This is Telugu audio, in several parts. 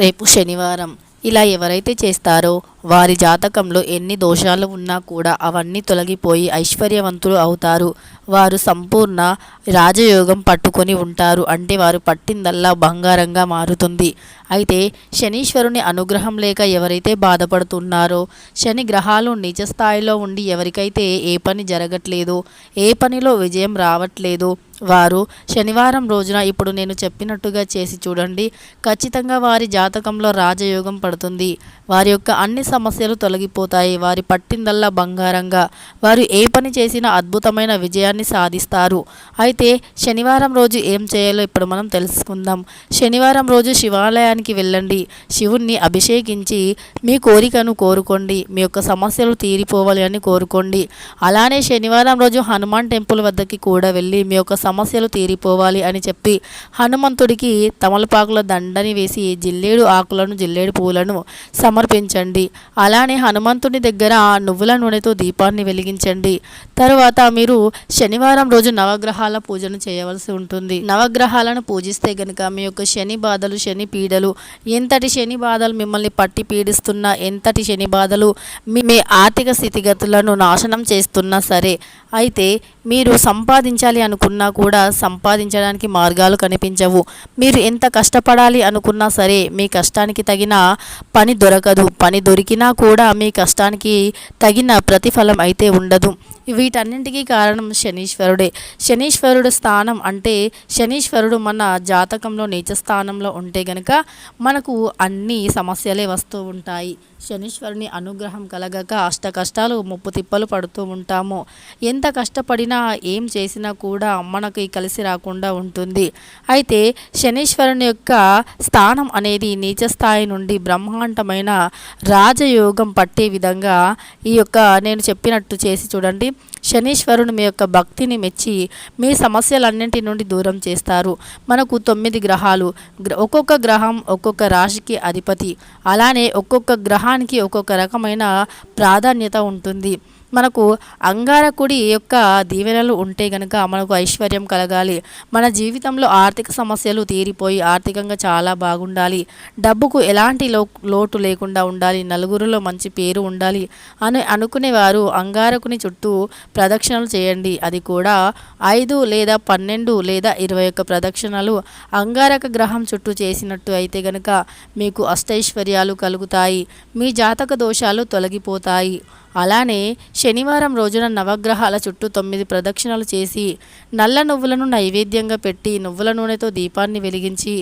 రేపు శనివారం. ఇలా ఎవరైతే చేస్తారో వారి జాతకంలో ఎన్ని దోషాలు ఉన్నా కూడా అవన్నీ తొలగిపోయి ఐశ్వర్యవంతులు అవుతారు. వారు సంపూర్ణ రాజయోగం పట్టుకొని ఉంటారు. అంటే వారు పట్టిందల్లా బంగారంగా మారుతుంది. అయితే శనీశ్వరుని అనుగ్రహం లేక ఎవరైతే బాధపడుతున్నారో శని గ్రహాలు నిజ స్థాయిలో ఉండి ఎవరికైతే ఏ పని జరగట్లేదో ఏ పనిలో విజయం రావట్లేదో వారు శనివారం రోజున ఇప్పుడు నేను చెప్పినట్టుగా చేసి చూడండి. ఖచ్చితంగా వారి జాతకంలో రాజయోగం పడుతుంది. వారి యొక్క అన్ని సమస్యలు తొలగిపోతాయి. వారి పట్టిందల్లా బంగారంగా. వారు ఏ పని చేసినా అద్భుతమైన విజయాన్ని సాధిస్తారు. అయితే శనివారం రోజు ఏం చేయాలో ఇప్పుడు మనం తెలుసుకుందాం. శనివారం రోజు శివాలయానికి వెళ్ళండి. శివుణ్ణి అభిషేకించి మీ కోరికను కోరుకోండి. మీ యొక్క సమస్యలు తీరిపోవాలి అని కోరుకోండి. అలానే శనివారం రోజు హనుమాన్ టెంపుల్ వద్దకి కూడా వెళ్ళి మీ యొక్క సమస్యలు తీరిపోవాలి అని చెప్పి హనుమంతుడికి తమలపాకుల దండని వేసి జిల్లేడు ఆకులను జిల్లేడు పూలను సమర్పించండి. అలానే హనుమంతుడి దగ్గర నువ్వుల నూనెతో దీపాన్ని వెలిగించండి. తరువాత మీరు శనివారం రోజు నవగ్రహాల పూజను చేయవలసి ఉంటుంది. నవగ్రహాలను పూజిస్తే గనుక మీ యొక్క శని బాధలు శని పీడలు ఎంతటి శని బాధలు మిమ్మల్ని పట్టి పీడిస్తున్న ఎంతటి శని బాధలు మీ ఆర్థిక స్థితిగతులను నాశనం చేస్తున్నా సరే అయితే మీరు సంపాదించాలి అనుకున్నా కూడా సంపాదించడానికి మార్గాలు కనిపించవు. మీరు ఎంత కష్టపడాలి అనుకున్నా సరే మీ కష్టానికి తగిన పని దొరకదు. పని దొరికినా కూడా మీ కష్టానికి తగిన ప్రతిఫలం అయితే ఉండదు. వీటన్నింటికీ కారణం శనీశ్వరుడే. శనీశ్వరుడు స్థానం అంటే శనీశ్వరుడు మన జాతకంలో నీచ స్థానంలో ఉంటే గనక మనకు అన్ని సమస్యలే వస్తూ ఉంటాయి. శనీశ్వరుని అనుగ్రహం కలగక అష్ట కష్టాలు ముప్పు తిప్పలు పడుతూ ఉంటాము. ఎంత కష్టపడినా ఏం చేసినా కూడా మనకి కలిసి రాకుండా ఉంటుంది. అయితే శనీశ్వరుని యొక్క స్థానం అనేది నీచ స్థాయి నుండి బ్రహ్మాండమైన రాజయోగం పట్టే విధంగా ఈ యొక్క నేను చెప్పినట్టు చేసి చూడండి. శనీశ్వరుని మీ యొక్క భక్తిని మెచ్చి మీ సమస్యలన్నింటి నుండి దూరం చేస్తారు. మనకు తొమ్మిది గ్రహాలు. గ్ర- ఒక్కొక్క గ్రహం ఒక్కొక్క రాశికి అధిపతి. అలానే ఒక్కొక్క గ్రహానికి ఒక్కొక్క రకమైన ప్రాధాన్యత ఉంటుంది. మనకు అంగారకుడి యొక్క దీవెనలు ఉంటే గనక మనకు ఐశ్వర్యం కలగాలి. మన జీవితంలో ఆర్థిక సమస్యలు తీరిపోయి ఆర్థికంగా చాలా బాగుండాలి. డబ్బుకు ఎలాంటి లో లోటు లేకుండా ఉండాలి. నలుగురిలో మంచి పేరు ఉండాలి అని అనుకునేవారు. అంగారకుని చుట్టూ ప్రదక్షిణలు చేయండి. అది కూడా ఐదు లేదా పన్నెండు లేదా ఇరవై ఒక్క ప్రదక్షిణలు అంగారక గ్రహం చుట్టూ చేసినట్టు అయితే గనక మీకు అష్టైశ్వర్యాలు కలుగుతాయి. మీ జాతక దోషాలు తొలగిపోతాయి. అలానే శనివారం రోజున నవగ్రహాల చుట్టూ తొమ్మిది ప్రదక్షిణలు చేసి నల్ల నువ్వులను నైవేద్యంగా పెట్టి నువ్వుల నూనెతో దీపాన్ని వెలిగించి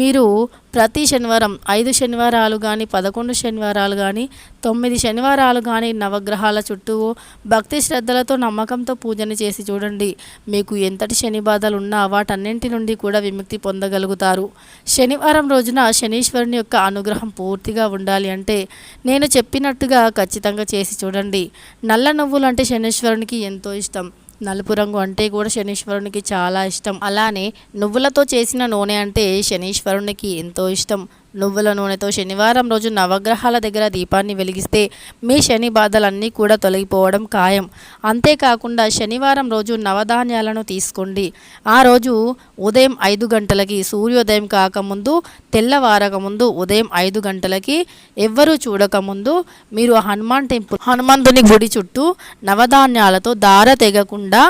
మీరు ప్రతి శనివారం ఐదు శనివారాలు కానీ పదకొండు శనివారాలు కానీ తొమ్మిది శనివారాలు కానీ నవగ్రహాల చుట్టూ భక్తి శ్రద్ధలతో నమ్మకంతో పూజను చేసి చూడండి. మీకు ఎంతటి శని బాధలు ఉన్నా వాటన్నింటి నుండి కూడా విముక్తి పొందగలుగుతారు. శనివారం రోజున శనీశ్వరుని యొక్క అనుగ్రహం పూర్తిగా ఉండాలి అంటే నేను చెప్పినట్టుగా ఖచ్చితంగా చేసి చూడండి. నల్ల నువ్వులు అంటే శనీశ్వరునికి ఎంతో ఇష్టం. నలుపు రంగు అంటే కూడా శనీశ్వరునికి చాలా ఇష్టం. అలానే నువ్వులతో చేసిన నూనె అంటే శనీశ్వరునికి ఎంతో ఇష్టం. నువ్వుల నూనెతో శనివారం రోజు నవగ్రహాల దగ్గర దీపాన్ని వెలిగిస్తే మీ శని బాధలన్నీ కూడా తొలగిపోవడం ఖాయం. అంతేకాకుండా శనివారం రోజు నవధాన్యాలను తీసుకోండి. ఆ రోజు ఉదయం ఐదు గంటలకి సూర్యోదయం కాకముందు తెల్లవారకముందు ఉదయం ఐదు గంటలకి ఎవ్వరూ చూడకముందు మీరు హనుమాన్ టెంపుల్ హనుమంతుని గుడి చుట్టూ నవధాన్యాలతో దార తెగకుండా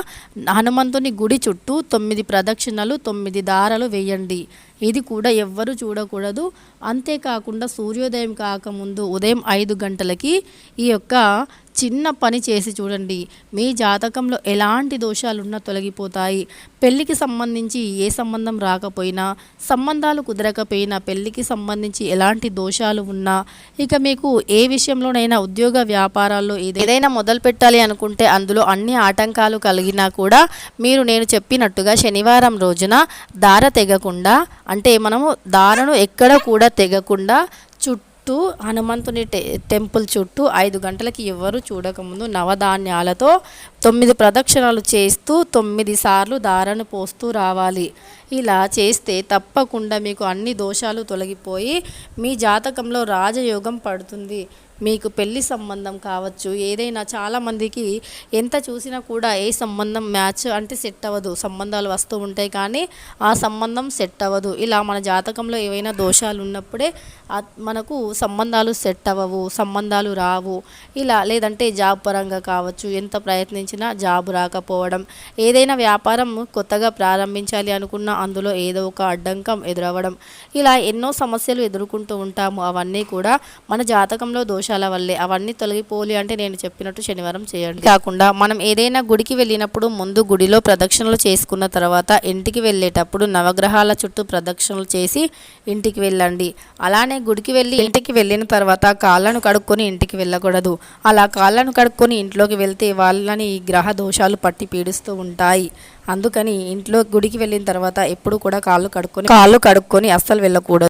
హనుమంతుని గుడి చుట్టూ తొమ్మిది ప్రదక్షిణలు తొమ్మిది దారాలు వేయండి. ఇది కూడా ఎవ్వరు చూడకూడదు. అంతేకాకుండా సూర్యోదయం కాకముందు ఉదయం ఐదు గంటలకి ఈ యొక్క చిన్న పని చేసి చూడండి. మీ జాతకంలో ఎలాంటి దోషాలున్నా తొలగిపోతాయి. పెళ్ళికి సంబంధించి ఏ సంబంధం రాకపోయినా సంబంధాలు కుదరకపోయినా పెళ్ళికి సంబంధించి ఎలాంటి దోషాలు ఉన్నా ఇక మీకు ఏ విషయంలోనైనా ఉద్యోగ వ్యాపారాల్లో ఏదైనా మొదలు పెట్టాలి అనుకుంటే అందులో అన్ని ఆటంకాలు కలిగినా కూడా మీరు నేను చెప్పినట్టుగా శనివారం రోజున దార తెగకుండా అంటే మనము దారను ఎక్కడ కూడా తెగకుండా చుట్టూ హనుమంతుని టె టెంపుల్ చుట్టూ ఐదు గంటలకి ఎవరు చూడకముందు నవధాన్యాలతో తొమ్మిది ప్రదక్షిణలు చేస్తూ తొమ్మిది సార్లు దారను పోస్తూ రావాలి. ఇలా చేస్తే తప్పకుండా మీకు అన్ని దోషాలు తొలగిపోయి మీ జాతకంలో రాజయోగం పడుతుంది. మీకు పెళ్ళి సంబంధం కావచ్చు. ఏదైనా చాలామందికి ఎంత చూసినా కూడా ఏ సంబంధం మ్యాచ్ అంటే సెట్ అవ్వదు. సంబంధాలు వస్తూ ఉంటాయి కానీ ఆ సంబంధం సెట్ అవ్వదు. ఇలా మన జాతకంలో ఏవైనా దోషాలు ఉన్నప్పుడే మనకు సంబంధాలు సెట్ అవ్వవు సంబంధాలు రావు. ఇలా లేదంటే జాబ్ పరంగా కావచ్చు ఎంత ప్రయత్నించి ప్రయత్నించినా జాబు రాకపోవడం. ఏదైనా వ్యాపారం కొత్తగా ప్రారంభించాలి అనుకున్నా అందులో ఏదో ఒక అడ్డంకం ఎదురవ్వడం. ఇలా ఎన్నో సమస్యలు ఎదుర్కొంటూ ఉంటాము. అవన్నీ కూడా మన జాతకంలో దోషాల వల్లే. అవన్నీ తొలగిపోలి అంటే నేను చెప్పినట్టు శనివారం చేయండి. కాకుండా మనం ఏదైనా గుడికి వెళ్ళినప్పుడు ముందు గుడిలో ప్రదక్షిణలు చేసుకున్న తర్వాత ఇంటికి వెళ్ళేటప్పుడు నవగ్రహాల చుట్టూ ప్రదక్షిణలు చేసి ఇంటికి వెళ్ళండి. అలానే గుడికి వెళ్ళి ఇంటికి వెళ్ళిన తర్వాత కాళ్ళను కడుక్కొని ఇంటికి వెళ్ళకూడదు. అలా కాళ్ళను కడుక్కొని ఇంట్లోకి వెళ్తే వాళ్ళని గ్రహ దోషాలు పట్టి పీడిస్తూ ఉంటాయి. అందుకని ఇంట్లో గుడికి వెళ్ళిన తర్వాత ఎప్పుడు కూడా కాళ్ళు కడుక్కొని కాళ్ళు కడుక్కొని అస్సలు వెళ్ళకూడదు.